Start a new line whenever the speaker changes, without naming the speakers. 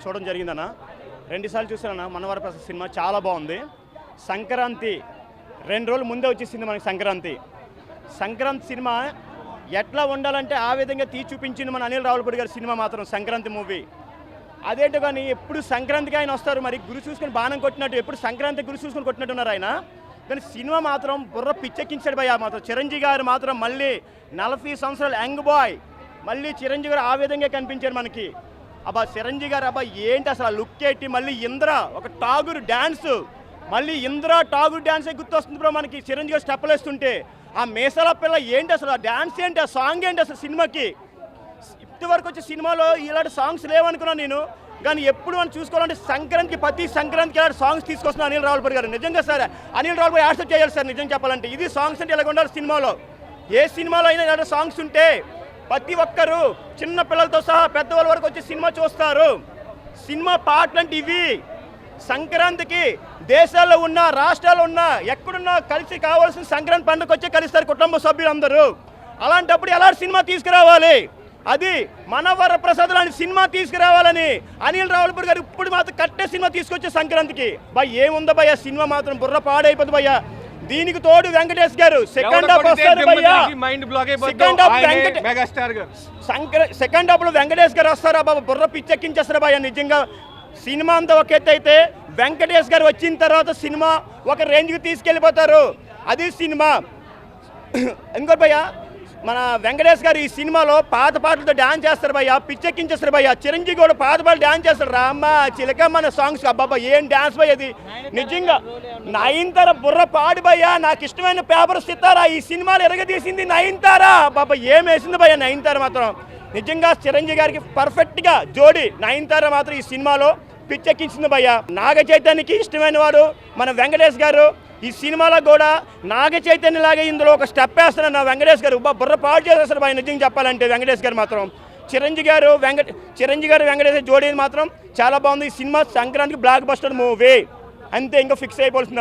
చూడడం జరిగిందన్న. రెండుసార్లు చూసానన్న మనవర ప్రసాద్ సినిమా చాలా బాగుంది. సంక్రాంతి రెండు రోజులు ముందే వచ్చేసింది మనకి సంక్రాంతి. సంక్రాంతి సినిమా ఎట్లా ఉండాలంటే ఆ విధంగా తీ చూపించింది మన అనిల్ రావులపూడి గారి సినిమా మాత్రం సంక్రాంతి మూవీ. అదేంటో కానీ ఎప్పుడు సంక్రాంతికి ఆయన వస్తారు మరి గురి చూసుకొని బాణం కొట్టినట్టు ఎప్పుడు సంక్రాంతి గురి చూసుకొని కొట్టినట్టున్నారు ఆయన. కానీ సినిమా మాత్రం బుర్ర పిచ్చెక్కించాడు భయ్య మాత్రం. చిరంజీవి గారు మాత్రం మళ్ళీ నలభై సంవత్సరాల యంగ్ బాయ్. మళ్ళీ చిరంజీవి గారు ఆ విధంగా కనిపించారు మనకి. అబ్బా చిరంజీవి గారు అబ్బా ఏంటి అసలు ఆ లుక్ ఏంటి? మళ్ళీ ఇంద్ర ఒక టాగురు డ్యాన్స్ మళ్ళీ ఇంద్ర టాగురు డ్యాన్సే గుర్తొస్తుంది బ్రో మనకి? చిరంజీవి గారు స్టెప్పులు వేస్తుంటే ఆ మేసల పిల్ల ఏంటి అసలు? ఆ డ్యాన్స్ ఏంటి? ఆ సాంగ్ ఏంటి అసలు సినిమాకి? ఇప్పటి వరకు వచ్చే సినిమాలో ఇలాంటి సాంగ్స్ లేవనుకున్నాను నేను. కానీ ఎప్పుడు మనం చూసుకోవాలంటే సంక్రాంతికి ప్రతి సంక్రాంతికి ఇలాంటి సాంగ్స్ తీసుకొస్తున్న అనిల్ రావులపూడి గారు. నిజంగా సార్ అనిల్ రావులపూడి యాక్సెప్ట్ చేయాలి సార్ నిజం చెప్పాలంటే. ఇది సాంగ్స్ అంటే ఇలా ఉండాలి సినిమాలో? ఏ సినిమాలో అయినా ఇలాంటి సాంగ్స్ ఉంటే ప్రతి ఒక్కరు చిన్న పిల్లలతో సహా పెద్దవాళ్ళ వరకు వచ్చి సినిమా చూస్తారు. సినిమా పాటలు అంటే ఇవి. సంక్రాంతికి దేశాల్లో ఉన్న రాష్ట్రాల్లో ఉన్న ఎక్కడున్నా కలిసి కావాల్సిన సంక్రాంతి పండుగ వచ్చి కలుస్తారు కుటుంబ సభ్యులందరూ. అలాంటప్పుడు ఎలా సినిమా తీసుకురావాలి? అది మనవర ప్రసాద్ లాంటి సినిమా తీసుకురావాలని అనిల్ రావులపూడి గారు ఇప్పుడు మాత్రం కట్టే సినిమా తీసుకొచ్చే సంక్రాంతికి. భయ్ ఏముందా భయ్య సినిమా మాత్రం బుర్ర పాడైపోతుంది భయ్యా దీనికి తోడు వెంకటేష్ గారు. సెకండ్ హాఫ్ వస్తారు సెకండ్ హాఫ్ సెకండ్ హాఫ్లో వెంకటేష్ గారు వస్తారా బాబా? బుర్ర పిచ్చెక్కించేస్తారా భయ్య? నిజంగా సినిమా అంతా ఒక ఎత్తు అయితే వెంకటేష్ గారు వచ్చిన తర్వాత సినిమా ఒక రేంజ్కి తీసుకెళ్ళిపోతారు. అది సినిమా. ఇంకోటి భయ్య మన వెంకటేష్ గారు ఈ సినిమాలో పాత పాటలతో డ్యాన్స్ చేస్తారు భయ్య పిచ్చెక్కించేస్తారు భయ్య. చిరంజీవి కూడా పాత పాటలు డ్యాన్స్ చేస్తారు. రామ్మ చిలకమ్మ అనే సాంగ్స్ అబ్బాబా ఏం డ్యాన్స్ భయ్య అది నిజంగా నయనతార బుర్ర పాడు భయ్య నాకు ఇష్టమైన పేపర్ సితారా ఈ సినిమాలు ఎరగదీసింది నయనతారా. బాబా ఏం వేసింది భయ్య నయనతార మాత్రం? నిజంగా చిరంజీవి గారికి పర్ఫెక్ట్గా జోడి నయనతార మాత్రం ఈ సినిమాలో పిచ్చెక్కించింది భయ్య. నాగ చైతన్యకి ఇష్టమైన వాడు మన వెంకటేష్ గారు. ఈ సినిమాలో కూడా నాగ చైతన్యలాగే ఇందులో ఒక స్టెప్ వేస్తున్నారు. నా వెంకటేష్ గారు. బుర్ర పాడు చేసేస్తారు భయ నిజంగా చెప్పాలంటే వెంకటేష్ గారు మాత్రం. చిరంజీవి గారు వెంకట చిరంజీవి గారు వెంకటేష్ జోడీ మాత్రం చాలా బాగుంది. ఈ సినిమా సంక్రాంతికి బ్లాక్ బస్టర్ మూవీ అంతే ఇంకా ఫిక్స్ అయిపోవాల్సింది.